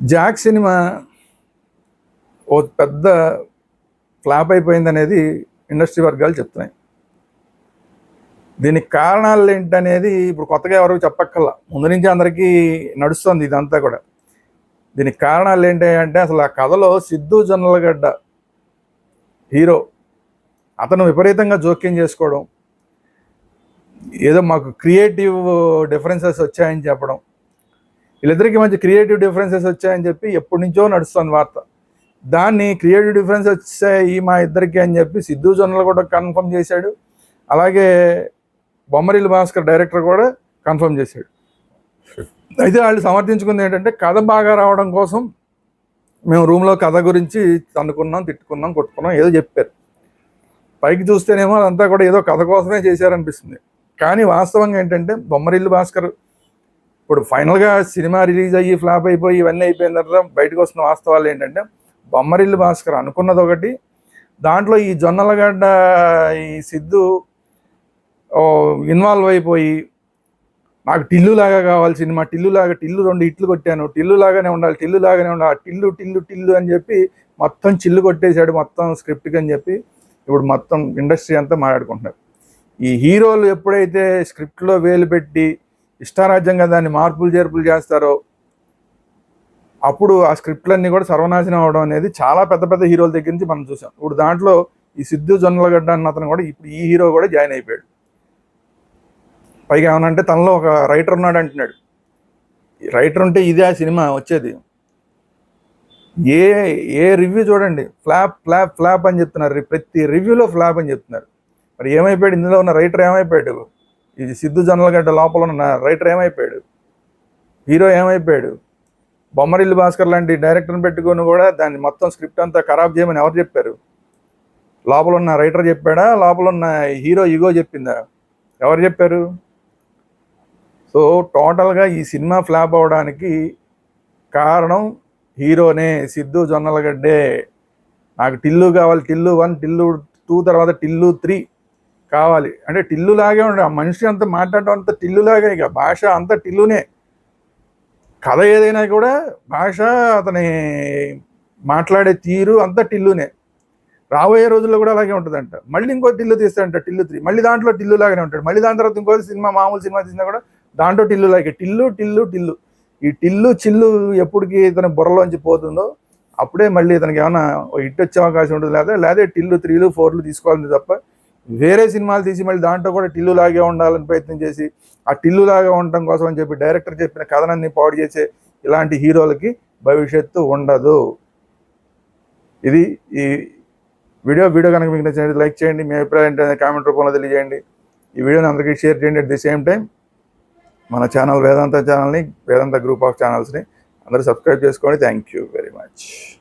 Jack cinema ఓ పెద్ద flop అయిపోయింది అనేది ఇండస్ట్రీ వర్గాలు చెప్తున్నాయి. దీనికి కారణాలు ఏంటనేది ఇప్పుడు కొత్తగా ఎవరు చెప్పక్కర్లా. ముందు నుంచి అందరికీ నడుస్తుంది ఇదంతా కూడా. దీనికి కారణాలు ఏంటి అంటే అసలు ఆ కథలో సిద్ధు జొన్నలగడ్డ హీరో అతను విపరీతంగా జోక్యం చేసుకోవడం ఏదో మాకు క్రియేటివ్ డిఫరెన్సెస్ వచ్చాయని చెప్పడం వీళ్ళిద్దరికి మంచి క్రియేటివ్ డిఫరెన్సెస్ వచ్చాయని చెప్పి ఎప్పటి నుంచో నడుస్తుంది వార్త. దాన్ని క్రియేటివ్ డిఫరెన్స్ వచ్చాయి మా ఇద్దరికి అని చెప్పి సిద్ధు జొన్నలు కూడా కన్ఫర్మ్ చేశాడు. అలాగే బొమ్మరిల్లు భాస్కర్ డైరెక్టర్ కూడా కన్ఫర్మ్ చేశాడు. అయితే వాళ్ళు సమర్థించుకుంది ఏంటంటే కథ బాగా రావడం కోసం మేము రూమ్లో కథ గురించి తన్నుకున్నాం తిట్టుకున్నాం కొట్టుకున్నాం ఏదో చెప్పారు. పైకి చూస్తేనేమో అదంతా కూడా ఏదో కథ కోసమే చేశారనిపిస్తుంది. కానీ వాస్తవంగా ఏంటంటే బొమ్మరిల్లు భాస్కర్ ఇప్పుడు ఫైనల్గా సినిమా రిలీజ్ అయ్యి ఫ్లాప్ అయిపోయి ఇవన్నీ అయిపోయిన తర్వాత బయటకు వస్తున్న వాస్తవాలు ఏంటంటే బొమ్మరిల్లు భాస్కర్ అనుకున్నది ఒకటి. దాంట్లో ఈ జొన్నలగడ్డ ఈ సిద్ధు ఇన్వాల్వ్ అయిపోయి నాకు టిల్లు లాగా కావాలి సినిమా టిల్లు లాగా టిల్లు రెండు ఇట్లు కొట్టాను టిల్లు లాగానే ఉండాలి టిల్లు లాగానే ఉండాలి టిల్లు టిల్లు టిల్లు అని చెప్పి మొత్తం చిల్లు కొట్టేశాడు మొత్తం స్క్రిప్ట్కి అని చెప్పి ఇప్పుడు మొత్తం ఇండస్ట్రీ అంతా మాట్లాడుకుంటున్నారు. ఈ హీరోలు ఎప్పుడైతే స్క్రిప్ట్లో వేలు పెట్టి ఇష్టారాజ్యంగా దాన్ని మార్పులు చేర్పులు చేస్తారో అప్పుడు ఆ స్క్రిప్ట్లన్నీ కూడా సర్వనాశనం అవడం అనేది చాలా పెద్ద పెద్ద హీరోల దగ్గర నుంచి మనం చూసాం. ఇప్పుడు దాంట్లో ఈ సిద్ధు జొన్నలగడ్డ అన్న అతను కూడా ఇప్పుడు ఈ హీరో కూడా జాయిన్ అయిపోయాడు. పైగా ఏమనంటే తనలో ఒక రైటర్ ఉన్నాడు అంటున్నాడు. రైటర్ ఉంటే ఇదే ఆ సినిమా వచ్చేది. ఏ ఏ రివ్యూ చూడండి. ఫ్లాప్ ఫ్లాప్ ఫ్లాప్ అని చెప్తున్నారు. ప్రతి రివ్యూలో ఫ్లాప్ అని చెప్తున్నారు. మరి ఏమైపోయాడు? ఇందులో ఉన్న రైటర్ ఏమైపోయాడు? ఇది సిద్ధు జొన్నలగడ్డ లోపల ఉన్న రైటర్ ఏమైపోయాడు? హీరో ఏమైపోయాడు? బొమ్మరిల్లు భాస్కర్ లాంటి డైరెక్టర్ని పెట్టుకొని కూడా దాన్ని మొత్తం స్క్రిప్ట్ అంతా ఖరాబ్ చేయమని ఎవరు చెప్పారు? లోపల ఉన్న రైటర్ చెప్పాడా? లోపల ఉన్న హీరో ఇగో చెప్పిందా? ఎవరు చెప్పారు? సో టోటల్గా ఈ సినిమా ఫ్లాప్ అవడానికి కారణం హీరోనే సిద్ధు జొన్నలగడ్డే. నాకు టిల్లు కావాలి టిల్లు వన్ టిల్లు టూ తర్వాత టిల్లు త్రీ. కావాలి. అంటే టిల్లులాగే ఉండే ఆ మనిషి అంతా మాట్లాడటం అంత టిల్లులాగే ఇక భాష అంత టిల్లునే. కథ ఏదైనా కూడా భాష అతని మాట్లాడే తీరు అంతా టిల్లునే. రాబోయే రోజుల్లో కూడా అలాగే ఉంటుందంట. మళ్ళీ ఇంకో టిల్లు తీస్తాడంట టిల్లు త్రీ. మళ్ళీ దాంట్లో టిల్లు లాగానే ఉంటాడు. మళ్ళీ దాని తర్వాత ఇంకో సినిమా మామూలు సినిమా తీసినా కూడా దాంట్లో టిల్లు లాగే టిల్లు టిల్లు టిల్లు. ఈ టిల్లు చిల్లు ఎప్పటికి ఇతని బుర్రలోంచి పోతుందో అప్పుడే మళ్ళీ ఇతనికి ఏమైనా హిట్ వచ్చే అవకాశం ఉంటుంది. లేదా లేదా టిల్లు త్రీలు ఫోర్లు తీసుకోవాలని తప్ప వేరే సినిమాలు తీసి మళ్ళీ దాంట్లో కూడా టిల్లు లాగే ఉండాలని ప్రయత్నం చేసి ఆ టిల్లు లాగా ఉండటం కోసం అని చెప్పి డైరెక్టర్ చెప్పిన కథనాన్ని పాడు చేసే ఇలాంటి హీరోలకి భవిష్యత్తు ఉండదు. ఇది ఈ వీడియో వీడియో కనుక మీకు నచ్చినట్టు లైక్ చేయండి. మీ అభిప్రాయం ఏంటనే కామెంట్ రూపంలో తెలియజేయండి. ఈ వీడియోని అందరికీ షేర్ చేయండి. అట్ ది సేమ్ టైం మన ఛానల్ వేదాంత ఛానల్ని వేదాంత గ్రూప్ ఆఫ్ ఛానల్స్ని అందరూ సబ్స్క్రైబ్ చేసుకోండి. Thank you very much